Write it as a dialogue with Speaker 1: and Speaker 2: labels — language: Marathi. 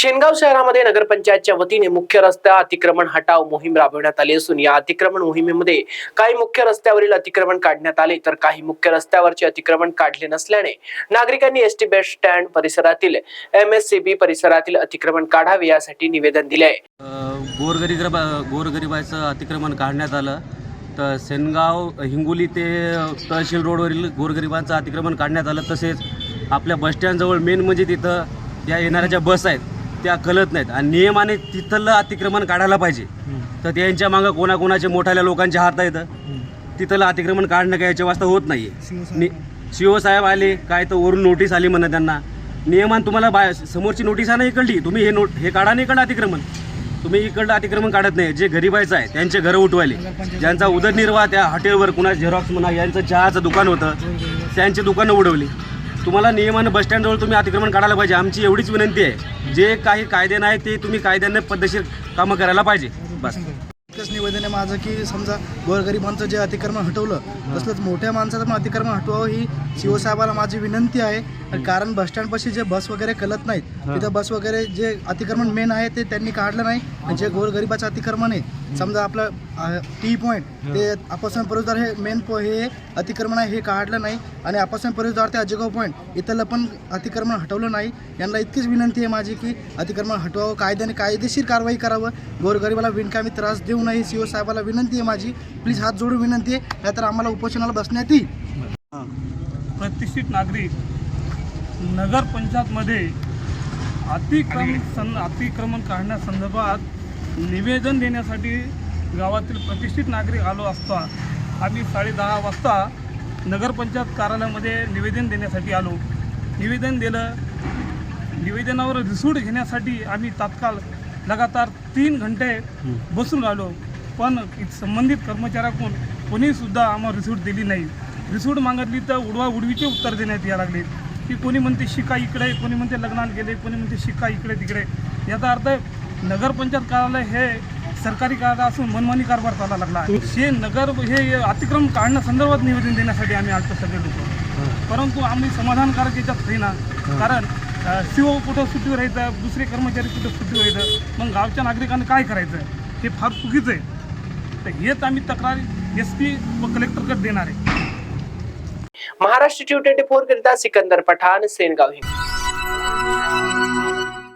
Speaker 1: शेनगाव शहरामध्ये नगरपंचायतच्या वतीने मुख्य रस्ता अतिक्रमण हटाव मोहीम राबवण्यात आली असून या अतिक्रमण मोहिमेमध्ये काही मुख्य रस्त्यावरील अतिक्रमण काढण्यात आले तर काही मुख्य रस्त्यावरचे अतिक्रमण काढले नसल्याने नागरिकांनी एस टी बस स्टँड परिसरातील एम एस सी बी परिसरातील अतिक्रमण काढावे यासाठी निवेदन दिले आहे.
Speaker 2: अ, गोरगरीब गोरगरिबाचं अतिक्रमण काढण्यात आलं तर सेनगाव हिंगोली ते तहसील रोडवरील गोरगरिबांचं अतिक्रमण काढण्यात आलं. तसेच आपल्या बसस्टँडजवळ मेन म्हणजे तिथं या येणाऱ्या ज्या बस आहेत त्या कळत नाहीत. आणि नियमाने तिथलं अतिक्रमण काढायला पाहिजे. तर त्यांच्या मागं कोणाकोणाचे मोठ्या लोकांचे हात आहेत. तिथलं अतिक्रमण काढणं काय याच्या वाजता होत नाही आहे शिव साहेब आले काय तर वरून नोटीस आली म्हणा त्यांना. नियमान तुम्हाला बाय समोरची नोटीस आहे ना इकडली तुम्ही हे नोट हे काढा नाही इकडं अतिक्रमण. तुम्ही इकडलं अतिक्रमण काढत नाही. जे गरीबायचं आहे त्यांचे घरं उठवायले. ज्यांचा उदरनिर्वाह त्या हॉटेलवर कुणा झेरॉक्स म्हणा यांचं चहाचं दुकान होतं. त्यांची दुकानं उडवली. तुम्हाला नियमानं बसस्टँडजवळ तुम्ही अतिक्रमण काढायला पाहिजे. आमची एवढीच विनंती आहे. जे काही कायदे नाही ते तुम्ही कायद्याने पद्धतशीर कामं करायला पाहिजे. बस.
Speaker 3: एकच निवेदन आहे माझं की समजा गोरगरिबांचं जे अतिक्रमण हटवलं तसलंच मोठ्या माणसाचं पण अतिक्रमण हटवावं ही शिवसाहेबाला माझी विनंती आहे. कारण बसस्टँडपाशी जे बस वगैरे कळत नाहीत तिथं बस वगैरे जे अतिक्रमण मेन आहे ते त्यांनी काढलं नाही. आणि जे गोरगरिबाचं अतिक्रमण आहे समजा आपलं टी पॉईंट ते आपासून प्रवेशद्वार हे मेन पो हे अतिक्रमण आहे हे काढलं नाही. आणि आपासून प्रवेशद्वार ते अजगाव पॉईंट इथलं पण अतिक्रमण हटवलं नाही. यांना इतकीच विनंती आहे माझी की अतिक्रमण हटवावं. कायद्याने कायदेशीर कारवाई करावं. गोरगरिबाला बिनकामी त्रास देऊ नये सी ओ साहेबाला विनंती आहे माझी. प्लीज हात जोडून विनंती आहे. नाहीतर आम्हाला उपोषणाला बसण्यात येईल.
Speaker 4: प्रतिष्ठित नागरिक नगर पंचायतमध्ये अतिक्रम सं अतिक्रमण काढण्यासंदर्भात निवेदन देण्यासाठी गावातील प्रतिष्ठित नागरिक आलो असता आम्ही साडेदहा वाजता नगरपंचायत कार्यालयामध्ये निवेदन देण्यासाठी आलो. निवेदन दिलं. निवेदनावर रिसूट घेण्यासाठी आम्ही तात्काळ लगातार तीन घंटे बसून राहिलो. पण संबंधित कर्मचाऱ्याकडून कोणीसुद्धा आम्हाला रिसूट दिली नाही. रिसूट मागितली तर उडवा उडवीचे उत्तर देण्यात या लागले. की कोणी म्हणते शिका इकडे कोणी म्हणते लग्नाला गेले कोणी म्हणते शिका इकडे तिकडे. याचा अर्थ नगरपंचायत कार्यालय हे सरकारी कार्यालय असून मनमानी कारभार चालला लागला. हे नगर हे अतिक्रम काढण्यासंदर्भात निवेदन देण्यासाठी आम्ही आलतो सगळे लोक परंतु आम्ही समाधानकारक याच्यात होईना कारण सीओ कुठं सुट्टीवर राहायचं दुसरे कर्मचारी कुठं सुट्टीवर राहायचं मग गावच्या नागरिकांनी काय करायचं हे फार चुकीचं आहे. तर हेच आम्ही तक्रार एस पी व कलेक्टरकडे देणार आहे.
Speaker 1: महाराष्ट्र ट्वेंटी फोर करिता सिकंदर पठाण सेनगाव हिंगोली